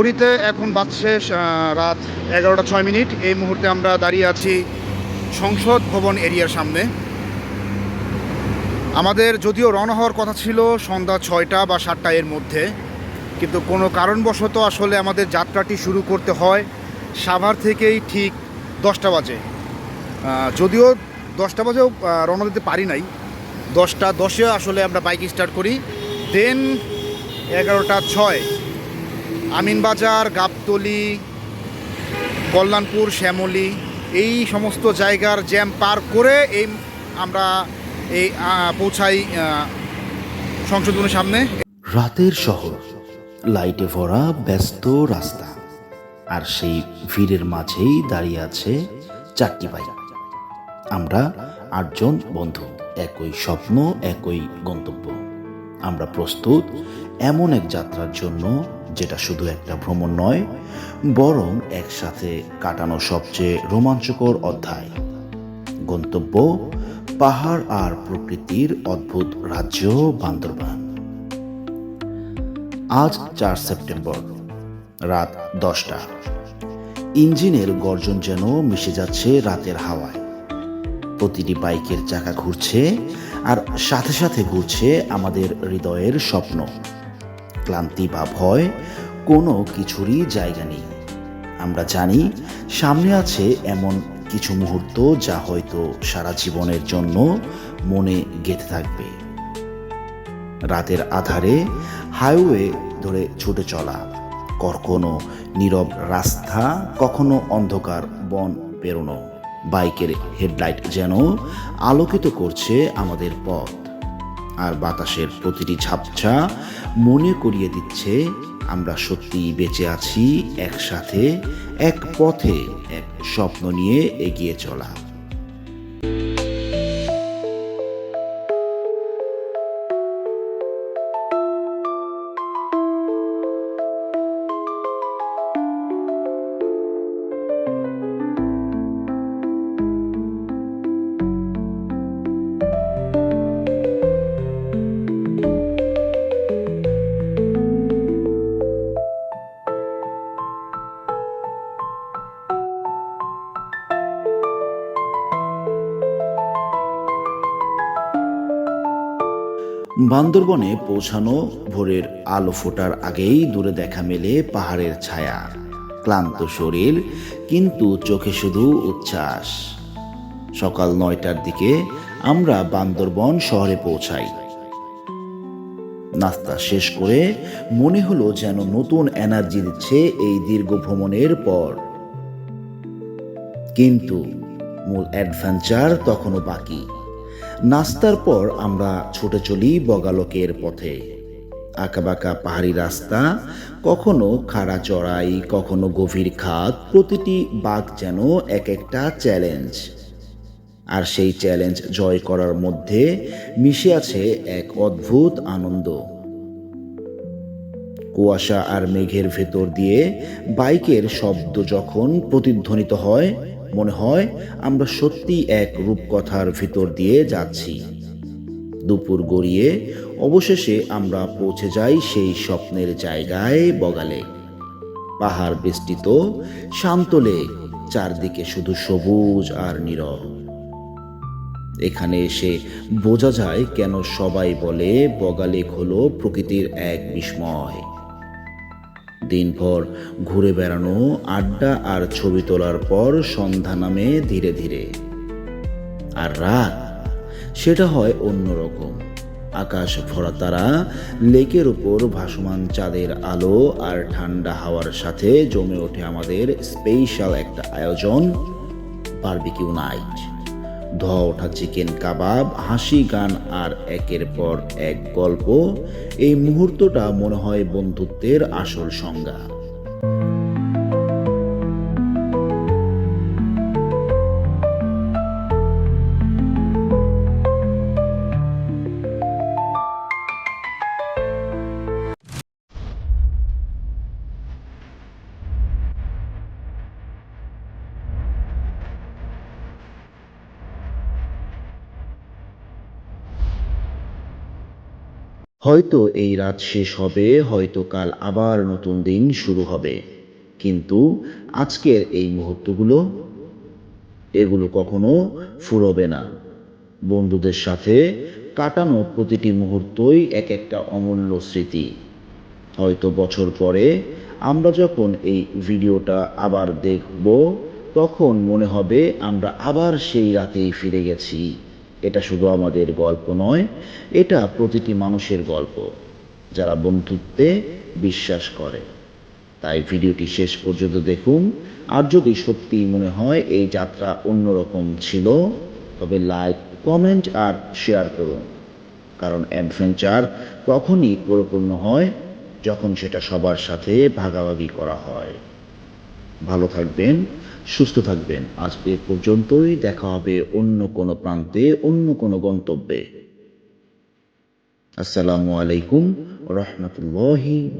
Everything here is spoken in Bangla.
ঘড়িতে এখন বাজছে রাত এগারোটা ছয় মিনিট। এই মুহূর্তে আমরা দাঁড়িয়ে আছি সংসদ ভবন এরিয়ার সামনে। আমাদের যদিও রওনা হওয়ার কথা ছিল সন্ধ্যা ছয়টা বা সাতটা এর মধ্যে, কিন্তু কোনো কারণবশত আসলে আমাদের যাত্রাটি শুরু করতে হয় সাভার থেকেই ঠিক দশটা বাজে। যদিও দশটা বাজেও রওনা দিতে পারি নাই। দশটা দশে আসলে আমরা বাইক স্টার্ট করি। দেন এগারোটা ছয়। আমিনবাজার, গাবতলি, কল্যাণপুর, শ্যামলী, এই সমস্ত জায়গার জ্যাম পার করে এই আমরা এই পৌঁছাই সংশোধনের সামনে। রাতের শহর, লাইটে ভরা, ব্যস্ত রাস্তা। আর সেই ভিড়ের মাঝেই দাঁড়িয়ে আছে চারটি বাইক। আমরা আটজন বন্ধু, একই স্বপ্ন, একই গন্তব্য। আমরা প্রস্তুত এমন এক যাত্রার জন্য যেটা শুধু একটা ভ্রমণ নয়, বরং একসাথে কাটানো সবচেয়ে রোমাঞ্চকর অধ্যায়। গন্তব্য পাহাড় আর প্রকৃতির অদ্ভুত রাজ্য বান্দরবান। আজ চার সেপ্টেম্বর, রাত দশটা। ইঞ্জিনের গর্জন যেন মিশে যাচ্ছে রাতের হাওয়ায়। প্রতিটি বাইকের চাকা ঘুরছে আর সাথে সাথে ঘুরছে আমাদের হৃদয়ের স্বপ্ন। ক্লান্তি বা ভয়, কোনো কিছুরই জায়গা নেই। আমরা জানি, সামনে আছে এমন কিছু মুহূর্ত যা হয়তো সারা জীবনের জন্য মনে গেঁথে থাকবে। রাতের আধারে হাইওয়ে ধরে ছুটে চলা, কখনো নীরব রাস্তা, কখনো অন্ধকার বন পেরোনো, বাইকের হেডলাইট যেন আলোকিত করছে আমাদের পথ। আর বাতাসের প্রতিটি ঝাপছা মনে করিয়ে দিচ্ছে, আমরা সত্যিই বেঁচে আছি একসাথে, এক পথে, এক স্বপ্ন নিয়ে এগিয়ে চলা। বান্দরবনে পৌঁছানো ভোরের আলো ফোটার আগেই দূরে দেখা মেলে পাহাড়ের ছায়া। ক্লান্ত শরীর, কিন্তু চোখে শুধু উচ্ছ্বাস। সকাল নয়টার দিকে আমরা বান্দরবন শহরে পৌঁছাই। নাস্তা শেষ করে মনে হলো যেন নতুন এনার্জি দিচ্ছে এই দীর্ঘ ভ্রমণের পর। কিন্তু মূল অ্যাডভেঞ্চার তখনও বাকি। নাস্তার পর আমরা ছুটে চলি বগালকের পথে। আঁকাবাঁকা পাহাড়ি রাস্তা, কখনো খাড়া চড়াই, কখনো গভীর খাত প্রতিটি বাঘ যেন এক একটা চ্যালেঞ্জ আর সেই চ্যালেঞ্জ জয় করার মধ্যে মিশে আছে এক অদ্ভুত আনন্দ। কুয়াশা আর মেঘের ভেতর দিয়ে বাইকের শব্দ যখন প্রতিধ্বনিত হয় মনে হয় আমরা সত্যি এক রূপকথার ভিতর দিয়ে যাচ্ছি। দুপুর গড়িয়ে অবশেষে আমরা পৌঁছে যাই সেই স্বপ্নের জায়গায় বগালে। পাহাড় বেষ্টিত, শান্ত লেক, চারদিকে শুধু সবুজ আর নীরব। এখানে এসে বোঝা যায় কেন সবাই বলে বগালেক হলো প্রকৃতির এক বিস্ময়। দিনভর ঘুরে বেড়ানো, আড্ডা আর ছবি তোলার পর সন্ধ্যা নামে ধীরে ধীরে। আর রাত, সেটা হয় অন্যরকম আকাশ ভরা তারা, লেকের উপর ভাসমান চাঁদের আলো আর ঠান্ডা হাওয়ার সাথে জমে ওঠে আমাদের স্পেশাল একটা আয়োজন, বারবিকিউ নাইট। ধোয়া ওঠা চিকেন কাবাব, হাসি গান আর একের পর এক গল্প। এই মুহূর্তটা মনে হয় বন্ধুত্বের আসল সংজ্ঞা। হয়তো এই রাত শেষ হবে, হয়তো কাল আবার নতুন দিন শুরু হবে। কিন্তু আজকের এই মুহূর্তগুলো, এগুলো কখনো ফুরবে না। বন্ধুদের সাথে কাটানো প্রতিটি মুহূর্তই এক একটা অমূল্য স্মৃতি। হয়তো বছর পরে আমরা যখন এই ভিডিওটা আবার দেখব, তখন মনে হবে আমরা আবার সেই রাতেই ফিরে গেছি। এটা শুধু আমাদের গল্প নয়, এটা প্রতিটি মানুষের গল্প যারা বন্ধুত্বে বিশ্বাস করে। তাই ভিডিওটি শেষ পর্যন্ত দেখুন। আর যদি সত্যি মনে হয় এই যাত্রা অন্যরকম ছিল, তবে লাইক, কমেন্ট আর শেয়ার করুন। কারণ অ্যাডভেঞ্চার তখনই পরিপূর্ণ হয় যখন সেটা সবার সাথে ভাগাভাগি করা হয়। ভালো থাকবেন, সুস্থ থাকবেন। আজ এ পর্যন্তই, দেখা হবে অন্য কোনো প্রান্তে, অন্য কোনো গন্তব্যে। আসসালামু আলাইকুম, রহমতুল্লাহি